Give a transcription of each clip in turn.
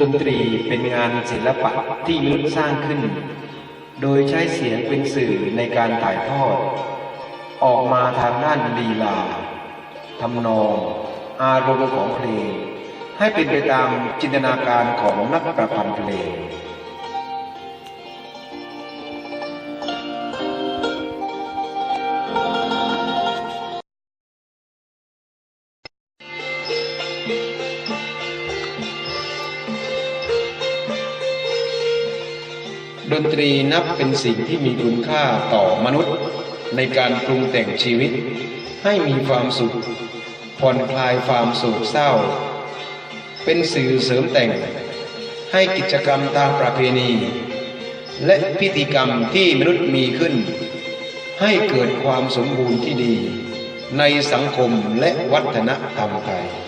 ดนตรีเป็นงานศิลปะที่มนุษย์สร้างขึ้น โดยใช้เสียงเป็นสื่อในการถ่ายทอด ออกมาทางด้านลีลาทำนอง อารมณ์ของเพลง ให้เป็นไปตามจินตนาการของนักประพันธ์เพลง ดนตรีนับเป็นสิ่งที่มีคุณค่าต่อมนุษย์ ในการปรุงแต่งชีวิต ให้มีความสุข ผ่อนคลายความโศกเศร้า เป็นสื่อเสริมแต่ง ให้กิจกรรมตามประเพณี และพิธีกรรมที่มนุษย์มีขึ้น ให้เกิดความสมบูรณ์ที่ดี ในสังคมและวัฒนธรรมไทย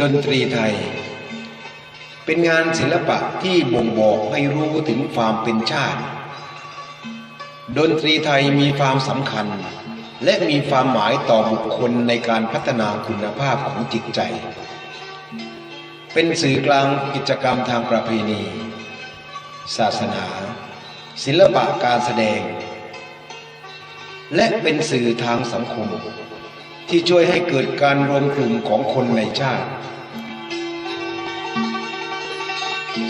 ดนตรีไทย เป็นงานศิลปะที่บ่งบอกให้รู้ถึงความเป็นชาติ ดนตรีไทยมีความสำคัญ และมีความหมายต่อบุคคลในการพัฒนาคุณภาพของจิตใจ เป็นสื่อกลางกิจกรรมทางประเพณี ศาสนา ศิลปะการแสดง และเป็นสื่อทางสังคม ที่ช่วยให้เกิดการรวมกลุ่มของคนในชาติ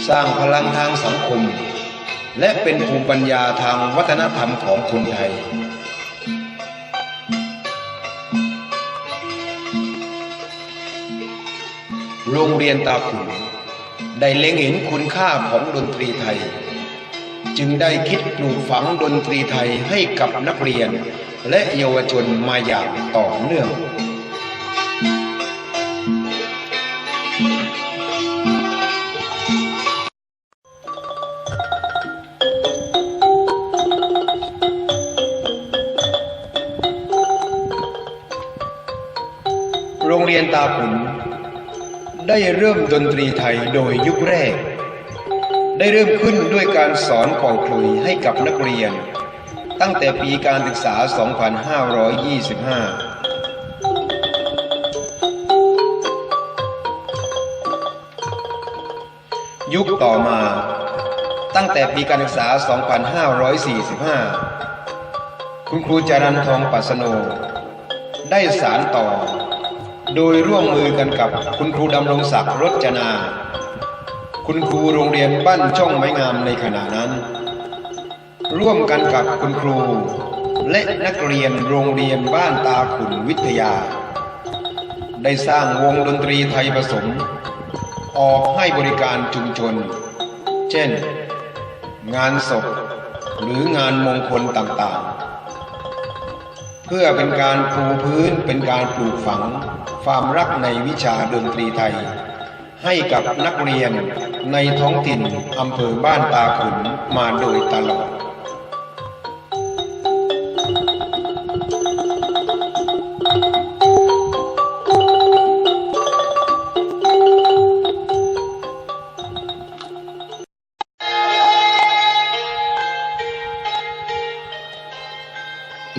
สร้างพลังทางสังคม และเป็นภูมิปัญญาทางวัฒนธรรมของคนไทย โรงเรียนตาขุนได้เล็งเห็นคุณค่าของดนตรีไทย จึงได้คิดปลูกฝังดนตรีไทยให้กับนักเรียน และเยาวชนมาอย่างต่อเนื่องโรงเรียนตาขุนได้เริ่มดนตรีไทยโดยยุคแรก ได้เริ่มขึ้นด้วยการสอนเป่าขลุยให้กับนักเรียน ตั้งแต่ปีการศึกษา 2525ยุคต่อมา ตั้งแต่ปีการศึกษา 2545 คุณครูจารันทองปัสโน ได้สารต่อ โดยร่วมมือกันกับคุณครูดำรงศักดิ์รจนา คุณครูโรงเรียนบ้านช่องไม้งามในขณะนั้น ร่วมกันกับคุณครู และนักเรียนโรงเรียนบ้านตาขุนวิทยา ได้สร้างวงดนตรีไทยผสม ออกให้บริการชุมชน เช่น งานศพหรืองานมงคลต่างๆ เพื่อเป็นการปูพื้นเป็นการปลูกฝัง ความรักในวิชาดนตรีไทย ให้กับนักเรียนในท้องถิ่นอำเภอบ้านตาขุนมาโดยตลอด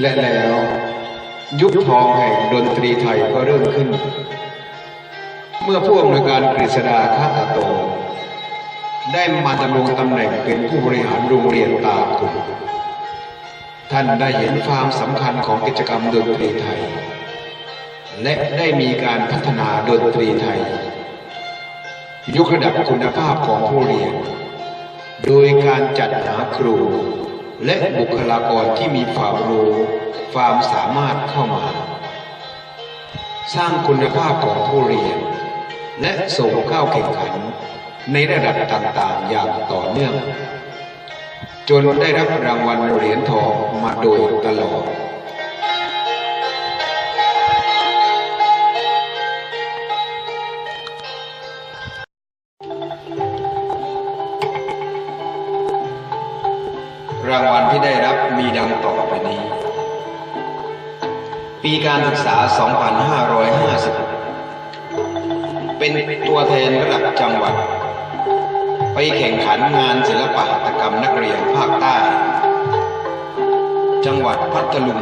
และแล้วยุคทองแห่งดนตรีไทยก็เริ่มขึ้น เมื่อผู้อำนวยการกฤษดาคาตาโต ได้มาดำรงตำแหน่งเป็นผู้บริหารโรงเรียนตาขุท่านได้เห็นความสำคัญของกิจกรรมดนตรีไทย และได้มีการพัฒนาดนตรีไทย ยกระดับคุณภาพของผู้เรียน โดยการจัดหาครู และบุคลากรที่มีความรู้ความสามารถเข้ามา สร้างคุณภาพของผู้เรียน และส่งเข้าแข่งขันในระดับต่างๆ อย่างต่อเนื่อง จนได้รับรางวัลเหรียญทองมาโดยตลอด รางวัลที่ได้รับมีดังต่อไปนี้ ปีการศึกษา 2550 เป็นตัวแทนระดับจังหวัด ไปแข่งขันงานศิลปะหัตถกรรมนักเรียนภาคใต้ จังหวัดพัทลุง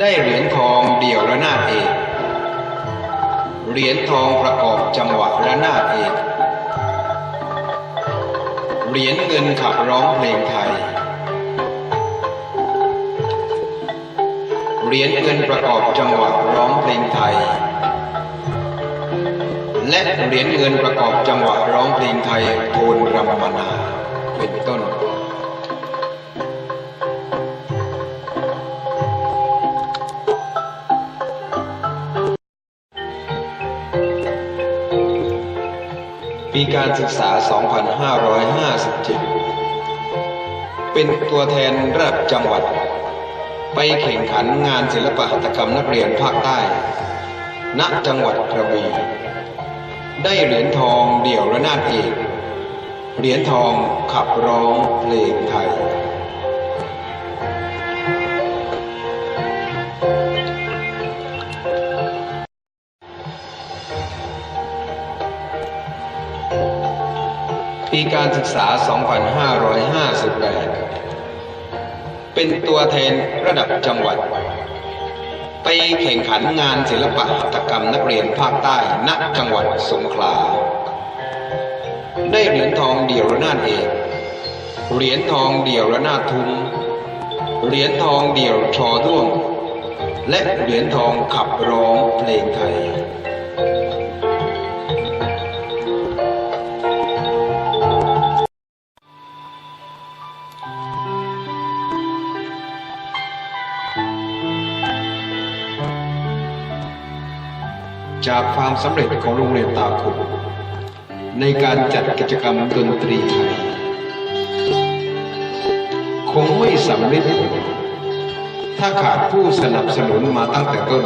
ได้เหรียญทองเดี่ยวระนาดเอก เหรียญทองประกอบจังหวะระนาดเอก เหรียญเงินขับร้องเพลงไทย เหรียญเงินประกอบจังหวะร้องเพลงไทย และเหรียญเงินประกอบจังหวะร้องเพลงไทยโทนรำมนา ศึกษา 2557 เป็นตัวแทนระดับจังหวัด ไปแข่งขันงานศิลปหัตถกรรมนักเรียนภาคใต้ ณ จังหวัดกระบี่ ได้เหรียญทองเดี่ยวระนาดเอก เหรียญทองขับร้องเพลงไทย ปีการศึกษา 2558 เป็นตัวแทนระดับจังหวัด ไปแข่งขันงานศิลปะหัตถกรรมนักเรียนภาคใต้ณจังหวัดสงขลา ได้เหรียญทองเดี่ยวระนาดเอก เหรียญทองเดี่ยวระนาดทุ้มเหรียญทองเดี่ยวชอด้วง และเหรียญทองขับร้องเพลงไทย จากความสำเร็จของโรงเรียนตาคุมในการจัดกิจกรรมดนตรีไทยคงไม่สำเร็จถ้าขาดผู้สนับสนุนมาตั้งแต่ต้น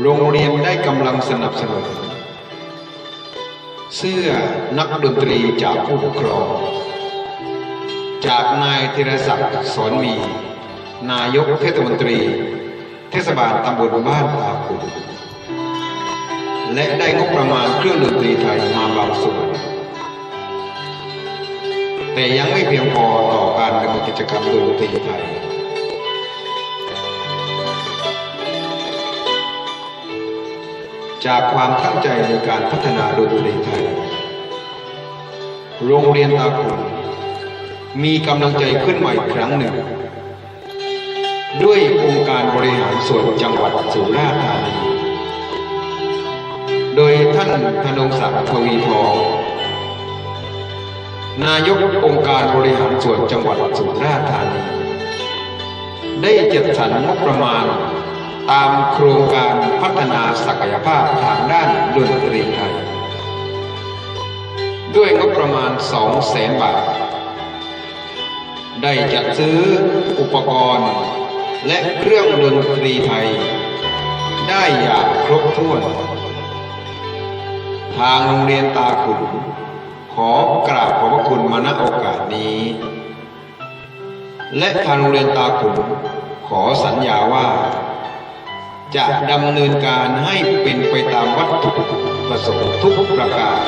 โรงเรียนได้กำลังสนับสนุน เสื้อนักดนตรีจากผู้ปกครอง จากนายธีรศักดิ์สอนมี นายกเทศมนตรี เทศบาลตำบลบ้านตาขุน และได้งบประมาณเครื่องดนตรีไทยมาบางส่วน แต่ยังไม่เพียงพอต่อการดำเนินกิจกรรมดนตรีไทย จากความตั้งใจในการพัฒนาดนตรีไทย โรงเรียนตาขุนมีกำลังใจขึ้นใหม่ครั้งหนึ่ง ด้วยองค์การบริหารส่วนจังหวัดสุราษฎร์ธานี โดยท่านธนงศักดิ์ทวีทองนายกองค์การบริหารส่วนจังหวัดสุราษฎร์ธานี ได้จัดสรรงบประมาณ ตามโครงการพัฒนาศักยภาพทางด้านดนตรีไทย ด้วยงบประมาณ 2 แสนบาท ได้จัดซื้ออุปกรณ์ และเครื่องดนตรีไทย ได้อย่างครบถ้วน ทางโรงเรียนตาขุนขอกราบขอบพระคุณมาณโอกาสนี้ และทางโรงเรียนตาขุนขอสัญญาว่า จะดำเนินการให้เป็นไปตามวัตถุประสงค์ทุกประการ